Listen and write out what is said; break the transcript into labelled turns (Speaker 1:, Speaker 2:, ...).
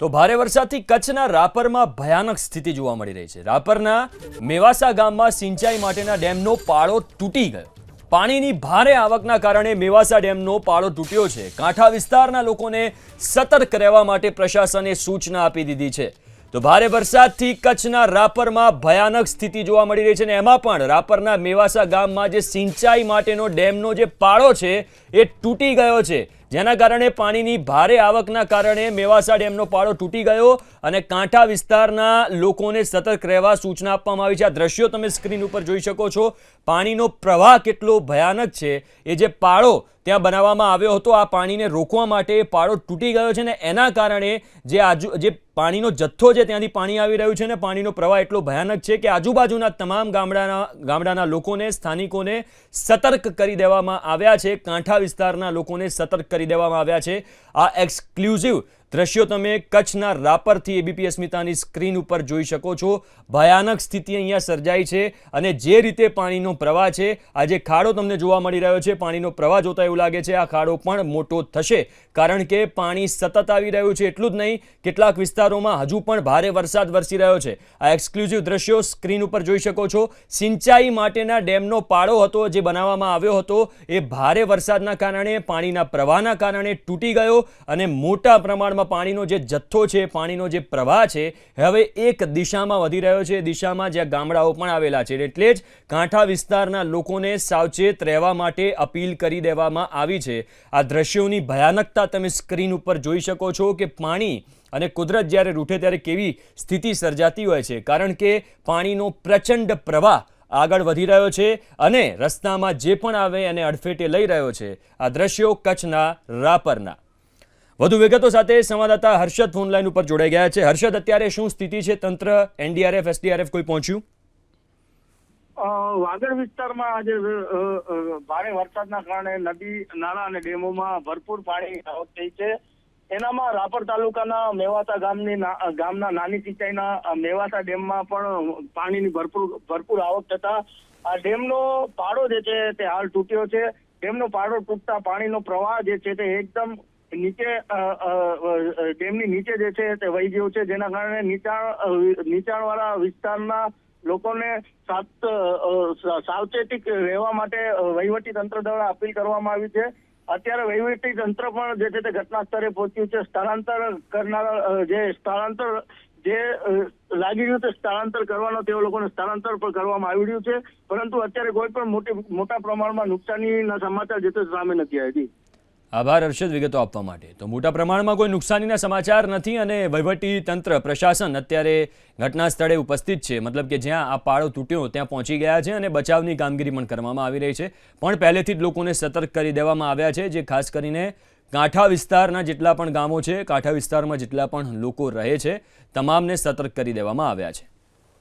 Speaker 1: તો ભારે વરસાદથી કચ્છના રાપરમાં ભયાનક સ્થિતિ જોવા મળી રહી છે. રાપરના મેવાસા ગામમાં સિંચાઈ માટેના ડેમનો પાળો તૂટી ગયો. પાણીની ભારે આવકના કારણે મેવાસા ડેમનો પાળો તૂટ્યો છે. કાંઠા વિસ્તારના લોકોને સતર્ક રહેવા માટે પ્રશાસને સૂચના આપી દીધી છે. તો ભારે વરસાદથી કચ્છના રાપરમાં ભયાનક સ્થિતિ જોવા મળી રહી છે અને એમાં પણ રાપરના મેવાસા ગામમાં જે સિંચાઈ માટેનો ડેમનો જે પાળો છે, એ તૂટી ગયો છે. જેના કારણે પાણીની ભારે આવકના કારણે મેવાસા ડેમનો પાળો તૂટી ગયો અને કાંઠા વિસ્તારના લોકોને સતર્ક રહેવા સૂચના આપવામાં આવી છે. આ દ્રશ્યો તમે સ્ક્રીન ઉપર જોઈ શકો છો. પાણીનો પ્રવાહ કેટલો ભયાનક છે. એ જે પાળો ત્યાં બનાવવામાં આવ્યો હતો. આ પાણીને રોકવા માટે પાળો તૂટી ગયો છે ને એના કારણે જે આજુ, જે પાણીનો જથ્થો છે ત્યાંથી પાણી આવી રહ્યું છે ને પાણીનો પ્રવાહ એટલો ભયાનક છે કે આજુબાજુના તમામ ગામડાના ગામડાના લોકોને, સ્થાનિકોને સતર્ક કરી દેવામાં આવ્યા છે. કાંઠા વિસ્તારના લોકોને સતર્ક કરી દેવામાં આવ્યા છે. આ એક્સક્લુઝિવ દ્રશ્યો તમે કચ્છના રાપરથી એબીપી અસ્મિતાની સ્ક્રીન ઉપર જોઈ શકો છો. ભયાનક સ્થિતિ અહીંયા સર્જાઈ છે અને જે રીતે પાણીનો પ્રવાહ છે આ જે ખાડો તમને જોવા મળી રહ્યો છે. પાણીનો પ્રવાહ જોતા એવું લાગે છે આ ખાડો પણ મોટો થશે. કારણ કે પાણી સતત આવી રહ્યું છે, એટલું જ નહીં, કેટલાક વિસ્તારોમાં હજુ પણ ભારે વરસાદ વરસી રહ્યો છે. આ એક્સક્લુઝિવ દ્રશ્યો સ્ક્રીન ઉપર જોઈ શકો છો. સિંચાઈ માટેના ડેમનો પાળો હતો જે બનાવવામાં આવ્યો હતો. એ ભારે વરસાદના કારણે, પાણીના પ્રવાહના કારણે તૂટી ગયો અને મોટા પ્રમાણમાં પાણીનો જે જથ્થો છે, પાણીનો જે પ્રવાહ છે, હવે એક દિશામાં વધી રહ્યો છે. દિશામાં જ્યાં ગામડાઓ પણ આવેલા છે. એટલે જ કાંઠા વિસ્તારના લોકોને સાવચેત રહેવા માટે અપીલ કરી દેવામાં આવી છે. આ દ્રશ્યોની ભયાનકતા તમે સ્ક્રીન ઉપર જોઈ શકો છો કે પાણી અને કુદરત જ્યારે રૂઠે ત્યારે કેવી સ્થિતિ સર્જાતી હોય છે. કારણ કે પાણીનો પ્રચંડ પ્રવાહ આગળ વધી રહ્યો છે અને રસ્તામાં જે પણ આવે એને અડફેટે લઈ રહ્યો છે. આ દ્રશ્યો કચ્છના રાપરના. વધુ વિગતો સાથે સંવાદદાતા હર્ષદ ફોનલાઈન ઉપર જોડાઈ ગયા છે. હર્ષદ, અત્યારે શું સ્થિતિ છે? તંત્ર એનડીઆરએફ એસડીઆરએફ કોઈ પહોંચ્યું?
Speaker 2: વાગડ વિસ્તારમાં આજે ભારે વરસાદના કારણે નદી, નાળા અને ડેમોમાં ભરપૂર પાણી આવક થઈ છે. એનામાં રાપર તાલુકાના મેવાસા ગામની ગામના નાની સિંચાઈના મેવાસા ડેમમાં પણ પાણીની ભરપૂર ભરપૂર આવક થતા આ ડેમનો પાડો જે છે તે હાલ તૂટ્યો છે. ડેમનો પાડો તૂટતા પાણીનો પ્રવાહ જે છે તે એકદમ નીચે ડેમની નીચે જે છે તે વહી ગયું છે, જેના કારણે નીચાણ નીચાણવાળા વિસ્તારના લોકોને સાવચેતી રહેવા માટે વહીવટી તંત્ર દ્વારા અપીલ કરવામાં આવી છે. અત્યારે વહીવટી તંત્ર પણ જે છે તે ઘટના સ્થળે પહોંચ્યું છે. સ્થળાંતર કરનારા જે સ્થળાંતર, જે લાગી રહ્યું તે સ્થળાંતર કરવાનો, તેઓ લોકોને સ્થળાંતર પણ કરવામાં આવી રહ્યું છે. પરંતુ અત્યારે કોઈ પણ મોટી, મોટા પ્રમાણમાં નુકસાનીના સમાચાર જે તે સામે નથી આવી
Speaker 1: આભાર હર્ષદ વિગતો આપવા માટે. તો મોટા પ્રમાણમાં કોઈ નુકસાનીના સમાચાર નથી અને વહીવટી તંત્ર પ્રશાસન અત્યારે ઘટના સ્થળે ઉપસ્થિત છે. મતલબ કે જ્યાં આ પાળો તૂટ્યો ત્યાં પહોંચી ગયા છે અને બચાવની કામગીરી પણ કરવામાં આવી રહી છે. પણ પહેલેથી જ લોકોને સતર્ક કરી દેવામાં આવ્યા છે, જે ખાસ કરીને કાંઠા વિસ્તારના જેટલા પણ ગામો છે, કાંઠા વિસ્તારમાં જેટલા પણ લોકો રહે છે, તમામને સતર્ક કરી દેવામાં આવ્યા છે.